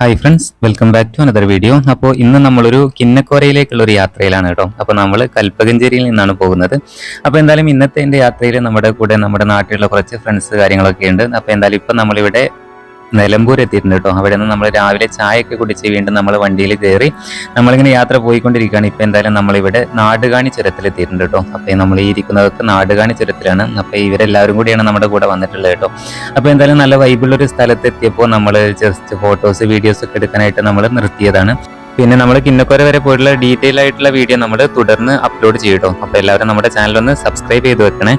Hi friends welcome back to another video അപ്പോൾ ഇന്ന് നമ്മളൊരു കിന്നക്കോരയിലേക്കുള്ള ഒരു യാത്രയിലാണ് കേട്ടോ. അപ്പോൾ നമ്മൾ കൽപ്പകഞ്ചേരിയിൽ നിന്നാണ് പോകുന്നത്. അപ്പോൾ എന്തായാലും ഇന്നത്തെ എന്റെ യാത്രയിൽ നമ്മുടെ കൂടെ നമ്മുടെ നാട്ടിലുള്ള കുറച്ച് ഫ്രണ്ട്സ് കാര്യങ്ങളൊക്കെ ഉണ്ട് അപ്പോൾ എന്തായാലും ഇപ്പം നമ്മളിവിടെ നിലമ്പൂർ എത്തിയിട്ടുണ്ട് കേട്ടോ. അവിടെ നിന്ന് നമ്മൾ രാവിലെ ചായയൊക്കെ കുടിച്ച് വീണ്ടും നമ്മൾ വണ്ടിയിൽ കയറി നമ്മളിങ്ങനെ യാത്ര പോയിക്കൊണ്ടിരിക്കുകയാണ്. ഇപ്പം എന്തായാലും നമ്മളിവിടെ നാടുകാണി ചുരത്തിൽ എത്തിയിട്ടുണ്ട് കേട്ടോ. അപ്പോൾ നമ്മൾ ഈ ഇരിക്കുന്നതൊക്കെ നാടുകാണി ചുരത്തിലാണ്. അപ്പോൾ ഇവരെല്ലാവരും കൂടിയാണ് നമ്മുടെ കൂടെ വന്നിട്ടുള്ളത് കേട്ടോ. അപ്പോൾ എന്തായാലും നല്ല വൈബുള്ള ഒരു സ്ഥലത്ത് എത്തിയപ്പോൾ നമ്മൾ ജസ്റ്റ് ഫോട്ടോസ് വീഡിയോസ് ഒക്കെ എടുക്കാനായിട്ട് നമ്മൾ നിർത്തിയതാണ്. പിന്നെ നമ്മൾ കിന്നക്കോര വരെ പോയിട്ടുള്ള ഡീറ്റെയിൽ ആയിട്ടുള്ള വീഡിയോ നമ്മൾ തുടർന്ന് അപ്ലോഡ് ചെയ്യും കേട്ടോ. അപ്പോൾ എല്ലാവരും നമ്മുടെ ചാനൽ ഒന്ന് സബ്സ്ക്രൈബ് ചെയ്ത് വെക്കണേ.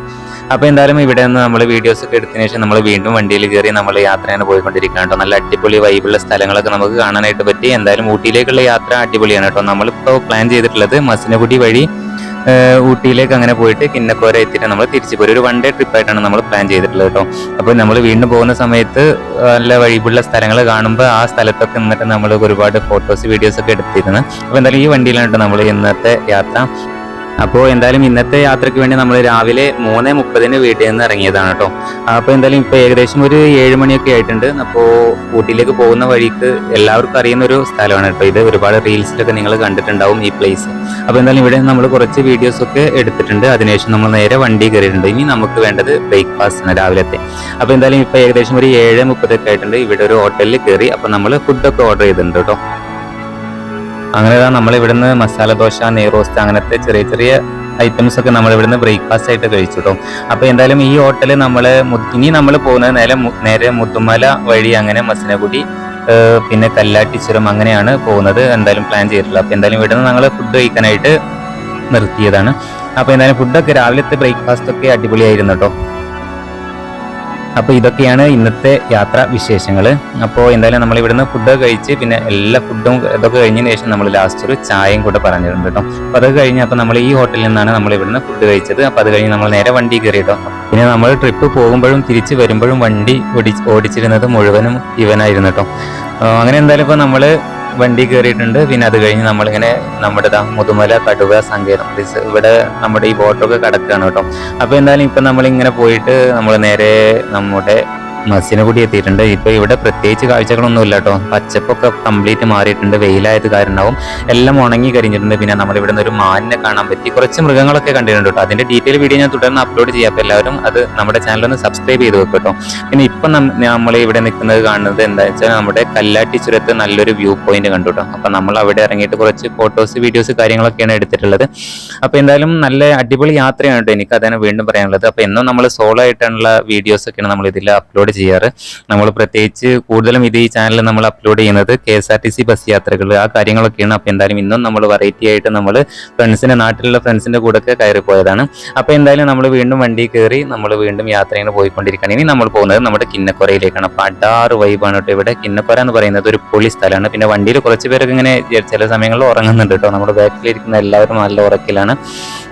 അപ്പോൾ എന്തായാലും ഇവിടെ നിന്ന് നമ്മൾ വീഡിയോസ് ഒക്കെ എടുത്തതിന് ശേഷം നമ്മൾ വീണ്ടും വണ്ടിയിൽ കയറി നമ്മൾ യാത്രയാണ് പോയിക്കൊണ്ടിരിക്കുകയാണ് കേട്ടോ. നല്ല അടിപൊളി വൈബുള്ള സ്ഥലങ്ങളൊക്കെ നമുക്ക് കാണാനായിട്ട് പറ്റി. എന്തായാലും ഊട്ടിയിലേക്കുള്ള യാത്ര അടിപൊളിയാണ് കേട്ടോ. നമ്മളിപ്പോൾ പ്ലാൻ ചെയ്തിട്ടുള്ളത് മസിനഗുഡി വഴി ഊട്ടിയിലേക്ക് അങ്ങനെ പോയിട്ട് കിന്നക്കോര എത്തിയിട്ട് നമ്മൾ തിരിച്ചു പോരും ഒരു വൺ ഡേ ട്രിപ്പ് ആയിട്ടാണ് നമ്മൾ പ്ലാൻ ചെയ്തിട്ടുള്ളത് കേട്ടോ. അപ്പോൾ നമ്മൾ വീണ്ടും പോകുന്ന സമയത്ത് നല്ല വഴിപുള്ള സ്ഥലങ്ങൾ കാണുമ്പോൾ ആ സ്ഥലത്തൊക്കെ നിന്നിട്ട് നമ്മൾ ഒരുപാട് ഫോട്ടോസ് വീഡിയോസ് ഒക്കെ എടുത്തിരുന്നു. അപ്പോൾ എന്തായാലും ഈ വണ്ടിയിലാണ് കേട്ടോ നമ്മൾ ഇന്നത്തെ യാത്ര. അപ്പോൾ എന്തായാലും ഇന്നത്തെ യാത്രയ്ക്ക് വേണ്ടി നമ്മൾ രാവിലെ മൂന്ന് മുപ്പതിന് വീട്ടിൽ നിന്ന് ഇറങ്ങിയതാണ് കേട്ടോ അപ്പോൾ എന്തായാലും ഇപ്പോൾ ഏകദേശം ഒരു ഏഴ് മണിയൊക്കെ ആയിട്ടുണ്ട്. അപ്പോൾ ഊട്ടിയിലേക്ക് പോകുന്ന വഴിക്ക് എല്ലാവർക്കും അറിയുന്ന ഒരു സ്ഥലമാണ് കേട്ടോ ഇത്. ഒരുപാട് റീൽസിലൊക്കെ നിങ്ങൾ കണ്ടിട്ടുണ്ടാവും ഈ പ്ലേസ് അപ്പോൾ എന്തായാലും ഇവിടെ നമ്മൾ കുറച്ച് വീഡിയോസൊക്കെ എടുത്തിട്ടുണ്ട്. അതിനുശേഷം നമ്മൾ നേരെ വണ്ടി കയറിയിട്ടുണ്ട്. ഇനി നമുക്ക് വേണ്ടത് ബ്രേക്ക്ഫാസ്റ്റ് ആണ് രാവിലത്തെ. അപ്പോൾ എന്തായാലും ഇപ്പോൾ ഏകദേശം ഒരു ഏഴ് മുപ്പതൊക്കെ ആയിട്ടുണ്ട്. ഇവിടെ ഒരു ഹോട്ടലിൽ കയറി അപ്പോൾ നമ്മൾ ഫുഡൊക്കെ ഓർഡർ ചെയ്തിട്ടുണ്ട് കേട്ടോ അങ്ങനെ നമ്മൾ ഇവിടുന്ന് മസാല ദോശ നെയ്റോസ്റ്റ് അങ്ങനത്തെ ചെറിയ ചെറിയ ഐറ്റംസ് ഒക്കെ നമ്മൾ ഇവിടുന്ന് ബ്രേക്ക്ഫാസ്റ്റ് ആയിട്ട് കഴിച്ചു കേട്ടോ അപ്പോൾ എന്തായാലും ഈ ഹോട്ടൽ നമ്മൾ ഇനി നമ്മൾ പോകുന്നത് നേരെ നേരെ മുത്തുമല വഴി അങ്ങനെ മസിനകുടി പിന്നെ കല്ലാട്ടിച്ചുരം അങ്ങനെയാണ് പോകുന്നത്. എന്തായാലും പ്ലാൻ ചെയ്തിട്ടുള്ളത്. അപ്പോൾ എന്തായാലും ഇവിടുന്ന് ഞങ്ങൾ ഫുഡ് കഴിക്കാനായിട്ട് നിർത്തിയതാണ്. അപ്പോൾ എന്തായാലും ഫുഡൊക്കെ രാവിലത്തെ ബ്രേക്ക്ഫാസ്റ്റ് ഒക്കെ അടിപൊളിയായിരുന്നു കേട്ടോ അപ്പോൾ ഇതൊക്കെയാണ് ഇന്നത്തെ യാത്രാ വിശേഷങ്ങൾ അപ്പോൾ എന്തായാലും നമ്മൾ ഇവിടുന്ന് ഫുഡ് കഴിച്ച് പിന്നെ എല്ലാ ഫുഡും ഇതൊക്കെ കഴിഞ്ഞതിന് ശേഷം നമ്മൾ ലാസ്റ്റ് ഒരു ചായയും കൂടെ പറഞ്ഞിട്ടുണ്ട് കേട്ടോ. അപ്പോൾ അത് കഴിഞ്ഞ് അപ്പോൾ നമ്മൾ ഈ ഹോട്ടലിൽ നിന്നാണ് നമ്മൾ ഇവിടുന്ന് ഫുഡ് കഴിച്ചത്. അപ്പോൾ അത് കഴിഞ്ഞ് നമ്മൾ നേരെ വണ്ടി കയറി കേട്ടോ. പിന്നെ നമ്മൾ ട്രിപ്പ് പോകുമ്പോഴും തിരിച്ച് വരുമ്പോഴും വണ്ടി ഓടി ഓടിച്ചിരുന്നത് മുഴുവനും ഇവനായിരുന്നു കേട്ടോ. അങ്ങനെ എന്തായാലും ഇപ്പോൾ നമ്മൾ വണ്ടി കയറിയിട്ടുണ്ട് പിന്നെ അത് കഴിഞ്ഞ് നമ്മളിങ്ങനെ നമ്മുടെ മുതുമല കടുവ സങ്കേതം. ഇവിടെ നമ്മുടെ ഈ ബോട്ടൊക്കെ കിടക്കുകയാണ് കേട്ടോ. അപ്പോൾ എന്തായാലും ഇപ്പം നമ്മളിങ്ങനെ പോയിട്ട് നമ്മൾ നേരെ നമ്മുടെ മസിനഗുടി എത്തിയിട്ടുണ്ട്. ഇപ്പോൾ ഇവിടെ പ്രത്യേകിച്ച് കാഴ്ചകളൊന്നും ഇല്ല കേട്ടോ. പച്ചപ്പൊക്കെ കംപ്ലീറ്റ് മാറിയിട്ടുണ്ട്. വെയിലായത് കാരണവും എല്ലാം ഉണങ്ങി കരിഞ്ഞിട്ടുണ്ട്. പിന്നെ നമ്മൾ ഇവിടെ നിന്ന് ഒരു മാനിനെ കാണാൻ പറ്റി. കുറച്ച് മൃഗങ്ങളൊക്കെ കണ്ടിട്ടുണ്ട് അതിന്റെ ഡീറ്റെയിൽ വീഡിയോ ഞാൻ തുടർന്ന് അപ്ലോഡ് ചെയ്യാം. അപ്പോൾ എല്ലാവരും അത് നമ്മുടെ ചാനൽ ഒന്ന് സബ്സ്ക്രൈബ് ചെയ്ത് വെക്കും കേട്ടോ. പിന്നെ ഇപ്പം നമ്മൾ ഇവിടെ നിൽക്കുന്നത് കാണുന്നത് എന്താ വെച്ചാൽ നമ്മുടെ കല്ലാട്ടി ചുരത്ത് നല്ലൊരു വ്യൂ പോയിന്റ് കണ്ടു കേട്ടോ. അപ്പം നമ്മൾ അവിടെ ഇറങ്ങിയിട്ട് കുറച്ച് ഫോട്ടോസ് വീഡിയോസ് കാര്യങ്ങളൊക്കെയാണ് എടുത്തിട്ടുള്ളത്. അപ്പോൾ എന്തായാലും നല്ല അടിപൊളി യാത്രയാണ് കേട്ടോ എനിക്ക് അതാണ് വീണ്ടും പറയാനുള്ളത്. അപ്പോൾ എന്നും നമ്മൾ സോളോ ആയിട്ടുള്ള വീഡിയോസ് ഒക്കെയാണ് നമ്മൾ ഇതിൽ അപ്ലോഡ് ചെയ്യാറ്. നമ്മൾ പ്രത്യേകിച്ച് കൂടുതലും ഇത് ഈ ചാനലിൽ നമ്മൾ അപ്ലോഡ് ചെയ്യുന്നത് K S R T C bus യാത്രകൾ ആ കാര്യങ്ങളൊക്കെയാണ്. അപ്പോൾ എന്തായാലും ഇന്നും നമ്മൾ വെറൈറ്റി ആയിട്ട് നമ്മൾ ഫ്രണ്ട്സിന്റെ നാട്ടിലുള്ള ഫ്രണ്ട്സിന്റെ കൂടെ ഒക്കെ കയറി പോയതാണ്. അപ്പോൾ എന്തായാലും നമ്മൾ വീണ്ടും വണ്ടി കയറി നമ്മൾ വീണ്ടും യാത്ര ഇങ്ങനെ പോയിക്കൊണ്ടിരിക്കുകയാണ്. ഇനി നമ്മൾ പോകുന്നത് നമ്മുടെ കിന്നക്കുറയിലേക്കാണ് അപ്പോൾ അടാറ് വൈബാണ് കേട്ടോ ഇവിടെ. കിന്നക്കൊര എന്ന് പറയുന്നത് ഒരു പൊളി സ്ഥലമാണ്. പിന്നെ വണ്ടിയിൽ കുറച്ച് പേരൊക്കെ ഇങ്ങനെ ചില സമയങ്ങളിൽ ഉറങ്ങുന്നുണ്ട് കേട്ടോ. നമ്മുടെ ബാക്കിലിരിക്കുന്ന എല്ലാവരും നല്ല ഉറക്കിലാണ്.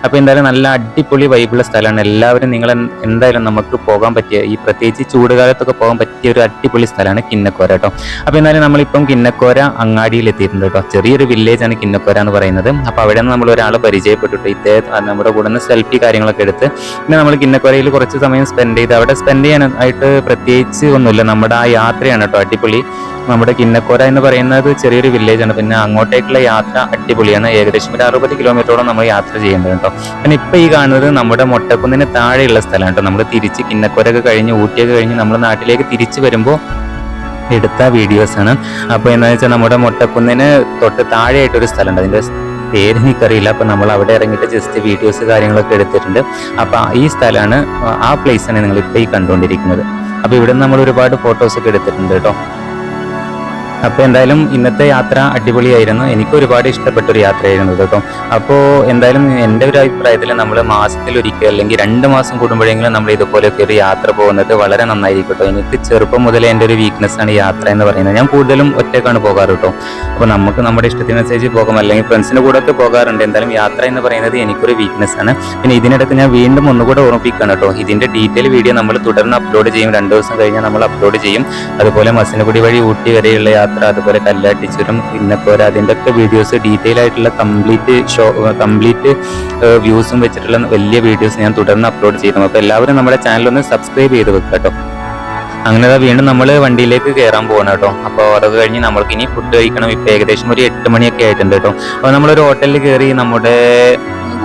അപ്പോൾ എന്തായാലും നല്ല അടിപൊളി വൈബുള്ള സ്ഥലമാണ്. എല്ലാവരും നിങ്ങൾ എന്തായാലും നമുക്ക് പോകാൻ പറ്റിയ ഈ പ്രത്യേകിച്ച് ചൂടുകാലത്തൊക്കെ പോകാൻ പറ്റിയ ഒരു അടിപൊളി സ്ഥലമാണ് കിന്നക്കോര കേട്ടോ. അപ്പോൾ എന്നാലും നമ്മളിപ്പം കിന്നക്കോര അങ്ങാടിയിൽ എത്തിയിട്ടുണ്ട് കേട്ടോ. ചെറിയൊരു വില്ലേജ് ആണ് കിന്നക്കോര എന്ന് പറയുന്നത്. അപ്പോൾ അവിടെ നിന്ന് നമ്മൾ ഒരാളെ പരിചയപ്പെട്ടിട്ട് ഇദ്ദേഹം നമ്മുടെ കൂടെ നിന്ന് സെൽഫി കാര്യങ്ങളൊക്കെ എടുത്ത് പിന്നെ നമ്മൾ കിന്നക്കോരയിൽ കുറച്ച് സമയം സ്പെൻഡ് ചെയ്ത് അവിടെ സ്പെൻഡ് ചെയ്യാനായിട്ട് പ്രത്യേകിച്ച് ഒന്നുമില്ല. നമ്മുടെ ആ യാത്രയാണ് കേട്ടോ അടിപൊളി. നമ്മുടെ കിന്നക്കോര എന്ന് പറയുന്നത് ചെറിയൊരു വില്ലേജ് ആണ്. പിന്നെ അങ്ങോട്ടേക്കുള്ള യാത്ര അടിപൊളിയാണ്. ഏകദേശം ഒരു അറുപത് കിലോമീറ്ററോളം നമ്മൾ യാത്ര ചെയ്യേണ്ടത് കേട്ടോ. പിന്നെ ഇപ്പൊ ഈ കാണുന്നത് നമ്മുടെ മൊട്ടക്കുന്നിന് താഴെയുള്ള സ്ഥലമാണ് കേട്ടോ. നമ്മൾ തിരിച്ച് കിന്നക്കോരൊക്കെ കഴിഞ്ഞ് ഊട്ടിയൊക്കെ കഴിഞ്ഞ് നമ്മുടെ നാട്ടിലേക്ക് തിരിച്ചു വരുമ്പോൾ എടുത്ത വീഡിയോസ് ആണ്. അപ്പോൾ എന്താണെന്ന് വെച്ചാൽ നമ്മുടെ മുട്ടക്കുന്നിന് തൊട്ട് താഴെയായിട്ട് ഒരു സ്ഥലമുണ്ട്. അതിന്റെ പേര് എനിക്കറിയില്ല. അപ്പോൾ നമ്മൾ അവിടെ ഇറങ്ങിയിട്ട് ജസ്റ്റ് വീഡിയോസ് കാര്യങ്ങളൊക്കെ എടുത്തിട്ടുണ്ട്. അപ്പോൾ ഈ സ്ഥലമാണ് ആ പ്ലേസ് ആണ് നിങ്ങൾ ഇപ്പോൾ ഈ കണ്ടുകൊണ്ടിരിക്കുന്നത്. അപ്പോൾ ഇവിടെ നമ്മൾ ഒരുപാട് ഫോട്ടോസൊക്കെ എടുത്തിട്ടുണ്ട് കേട്ടോ. അപ്പോൾ എന്തായാലും ഇന്നത്തെ യാത്ര അടിപൊളിയായിരുന്നു. എനിക്ക് ഒരുപാട് ഇഷ്ടപ്പെട്ട ഒരു യാത്രയായിരുന്നു കേട്ടോ. അപ്പോൾ എന്തായാലും എന്റെ ഒരു അഭിപ്രായത്തിൽ നമ്മൾ മാസത്തിൽ ഒരിക്കൽ അല്ലെങ്കിൽ രണ്ട് മാസം കൂടുമ്പോഴെങ്കിലും നമ്മൾ ഇതുപോലെയൊക്കെ ഒരു യാത്ര പോകുന്നത് വളരെ നന്നായിരിക്കും കേട്ടോ. എനിക്ക് ചെറുപ്പം മുതലേ എന്റെ ഒരു വീക്ക്നെസ് ആണ് യാത്ര എന്ന് പറയുന്നത്. ഞാൻ കൂടുതലും ഒറ്റയ്ക്കാണ് പോകാറ് കേട്ടോ. അപ്പോൾ നമുക്ക് നമ്മുടെ ഇഷ്ടത്തിനനുസരിച്ച് പോകാം. അല്ലെങ്കിൽ ഫ്രണ്ട്സിന്റെ കൂടെ ഒക്കെ പോകാറുണ്ട്. എന്തായാലും യാത്ര എന്ന് പറയുന്നത് എനിക്കൊരു വീക്ക്നെസ് ആണ്. പിന്നെ ഇതിനിടയ്ക്ക് ഞാൻ വീണ്ടും ഒന്നുകൂടെ ഓർമ്മിപ്പിക്കുകയാണ് കേട്ടോ. ഇതിന്റെ ഡീറ്റെയിൽ വീഡിയോ നമ്മൾ തുടർന്ന് അപ്ലോഡ് ചെയ്യും. രണ്ട് ദിവസം കഴിഞ്ഞാൽ നമ്മൾ അപ്ലോഡ് ചെയ്യും. അതുപോലെ മസിനഗുഡി വഴി ഊട്ടി വരെയുള്ള യാത്ര അതുപോലെ കല്ലാട്ടി ചുരം പിന്നെ പോലെ അതിന്റെ ഒക്കെ വീഡിയോസ് ഡീറ്റെയിൽ ആയിട്ടുള്ള കംപ്ലീറ്റ് ഷോ കംപ്ലീറ്റ് വ്യൂസും വെച്ചിട്ടുള്ള വലിയ വീഡിയോസ് ഞാൻ തുടർന്ന് അപ്ലോഡ് ചെയ്യുന്നു. അപ്പോൾ എല്ലാവരും നമ്മുടെ ചാനൽ ഒന്ന് സബ്സ്ക്രൈബ് ചെയ്ത് വെക്കുക കേട്ടോ. അങ്ങനെ വീണ്ടും നമ്മൾ വണ്ടിയിലേക്ക് കയറാൻ പോകണം കേട്ടോ. അപ്പോൾ അതൊക്കെ കഴിഞ്ഞ് നമ്മൾക്ക് ഇനി ഫുഡ് കഴിക്കണം. ഇപ്പോൾ ഏകദേശം ഒരു എട്ട് മണിയൊക്കെ ആയിട്ടുണ്ട് കേട്ടോ. അപ്പോൾ നമ്മളൊരു ഹോട്ടലിൽ കയറി നമ്മുടെ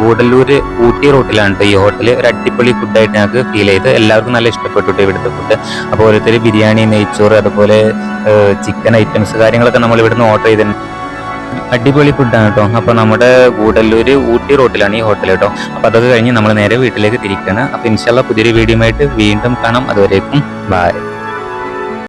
ഗൂഡല്ലൂര് ഊട്ടി റൂട്ടിലാണ് ഈ ഹോട്ടൽ ഒരു അടിപൊളി ഫുഡായിട്ട് ഞങ്ങൾക്ക് ഫീൽ ചെയ്ത് എല്ലാവർക്കും നല്ല ഇഷ്ടപ്പെട്ടു ഇവിടുത്തെ ഫുഡ് അപ്പോൾ ഓരോരുത്തർ ബിരിയാണി നെയ്ച്ചോറ് അതുപോലെ ചിക്കൻ ഐറ്റംസ് കാര്യങ്ങളൊക്കെ നമ്മൾ ഇവിടുന്ന് ഓർഡർ ചെയ്തിട്ടുണ്ട്. അടിപൊളി ഫുഡാണ് കേട്ടോ അപ്പോൾ നമ്മുടെ ഗൂഡല്ലൂര് ഊട്ടി റോട്ടിലാണ് ഈ ഹോട്ടൽ കേട്ടോ അപ്പോൾ അതൊക്കെ കഴിഞ്ഞ് നമ്മൾ നേരെ വീട്ടിലേക്ക് തിരിക്കുകയാണ് അപ്പോൾ ഇൻഷാല്ല പുതിയൊരു വീഡിയോ ആയിട്ട് വീണ്ടും കാണാം. അതുവരേക്കും ബായ്